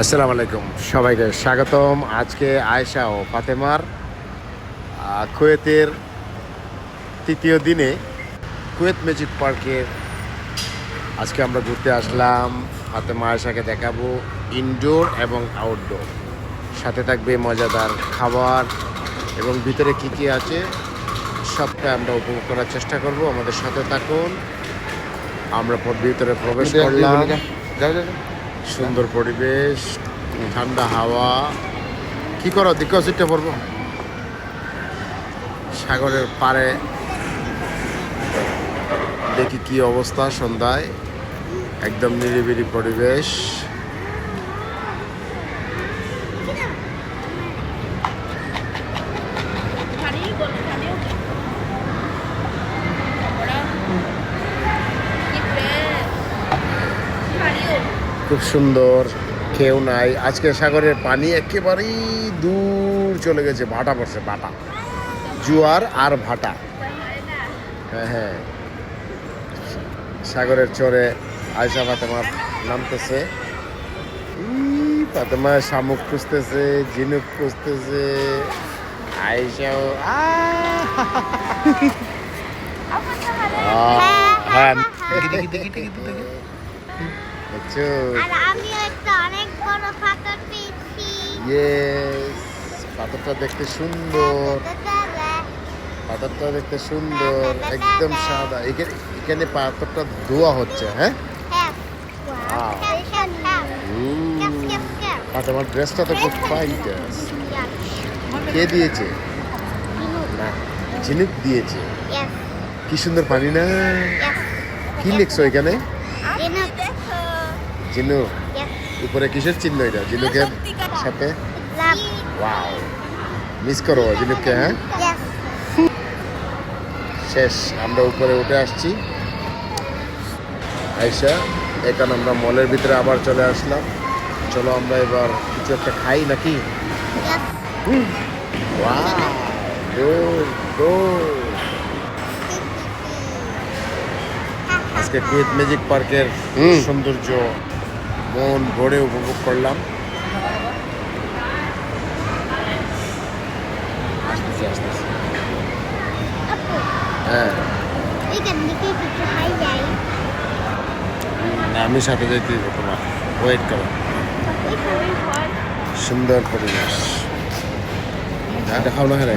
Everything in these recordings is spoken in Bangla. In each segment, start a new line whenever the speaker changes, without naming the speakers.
আসসালামু আলাইকুম। সবাইকে স্বাগতম। আজকে আয়েশা ও ফাতেমার কুয়েতের তৃতীয় দিনে কুয়েত ম্যাজিক পার্কের আজকে আমরা ঘুরতে আসলাম। ফাতেমা আয়েশাকে দেখাবো ইনডোর এবং আউটডোর। সাথে থাকবে মজাদার খাবার এবং ভিতরে কি কি আছে সবটা আমরা উপভোগ করার চেষ্টা করব। আমাদের সাথে থাকুন। আমরা ভিতরে প্রবেশ করলাম। সুন্দর পরিবেশ, ঠান্ডা হাওয়া। কি করো, দিকে সিটটা পড়ব? সাগরের পারে দেখি কি অবস্থা সন্ধ্যায়। একদম নিরিবিলি পরিবেশ। খুব সুন্দর কেউ নাই। আজকে সাগরের পানি একেবারেই দূর চলে গেছে ভাটা পড়ছে ভাটা। জোয়ার আর ভাটা। হ্যাঁ হ্যাঁ। সাগরের চরে আয়সা ফাতেমা নামতেছে। ফাতেমা শামুক খুঁজতেছে ঝিনুক খুঁজতেছে। আয়সাও হ্যাঁ।
আর আমিও একটা অনেক বড় পাথর পেয়েছি।
ইয়েস পাথরটা দেখতে সুন্দর। পাথরটা দেখতে সুন্দর একদম সাদা। এখানে এখানে পাথরটা ধোয়া হচ্ছে হ্যাঁ? আর তোমার ড্রেসটা তো খুব ফাইন ড্রেস কে দিয়েছে? না ঝিনুক দিয়েছে। কি সুন্দর পানি না। কি লিখছো এখানে? ঝিনুক উপরে কিসের চিহ্ন এটা? ঝিনুকের সাথে? ওয়াও মিস করো ঝিনুককে হ্যাঁ? শেষ আমরা উপরে উঠে আসছি। আইসা এখন আমরা মলের ভিতরে আবার চলে আসলাম। চলো আমরা এবার কিছু একটা খাই নাকি? Wow, good, good. আজকে কুয়েত ম্যাজিক পার্কের সৌন্দর্য মন ভরে উপভোগ করলাম। আসতেছি, আসতেছি। হ্যাঁ। আমি সাথে যাইতে তোমার ওয়েট করো। সুন্দর পরিবেশ। দেখাও না হ্যাঁ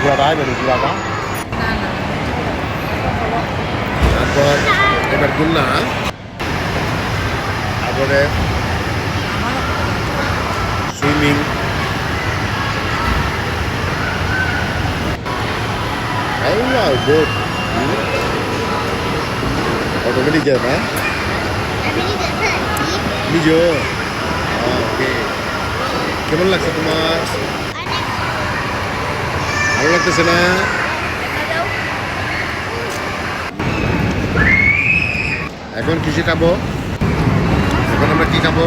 ঘোরাটা বেরো ঘোরাটা তারপর এবার গুন্না তারপরে swimming Aywa, good. Automatic jet, ha? নিজো ওকে কেমন লাগছে তোমার ভালো লাগতেছে না এখন কিসে খাব এখন আমরা কি খাব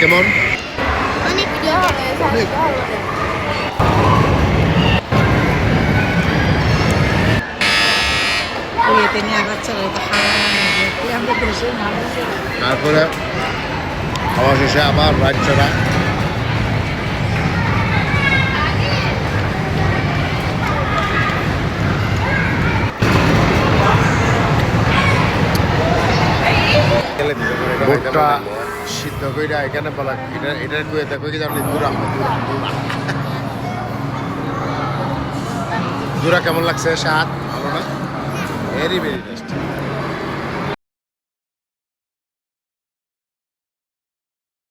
কেমন
অনেক
তারপরে খাওয়া শেষে আবার ভুট্টা সিদ্ধ কইরা এখানে বলা এটা এটার কই দেখো কি জানি? দুরা। দুরা দুরা দুরা কেমন লাগছে না ভেরি ভেরি টেস্টি